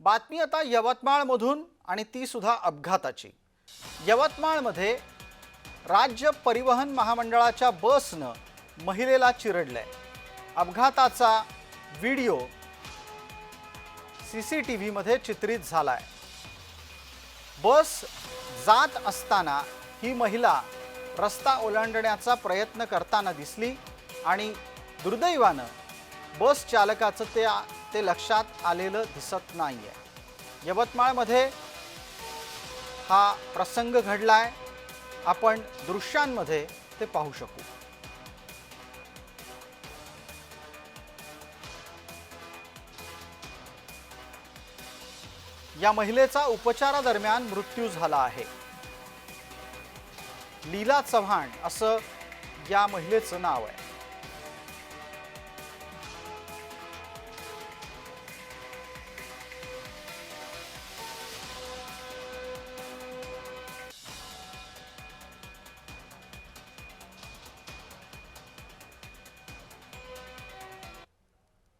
बातमी आता यवतमाळमधून आणि ती सुद्धा अपघाताची. यवतमाळमध्ये राज्य परिवहन महामंडळाच्या बसनं महिलेला चिरडलंय. अपघाताचा व्हिडिओ सी सी टी व्हीमध्ये चित्रित झालाय. बस जात असताना ही महिला रस्ता ओलांडण्याचा प्रयत्न करताना दिसली आणि दुर्दैवानं बस चालकाचं त्या ते लक्षात आलेलं दिसत नाहीये. यवतमाळमध्ये हा प्रसंग घडलाय. आपण दृश्यांमध्ये ते पाहू शकू. या महिलेचा उपचारादरम्यान मृत्यू झाला आहे. लीला चव्हाण असं या महिलेचं नाव आहे.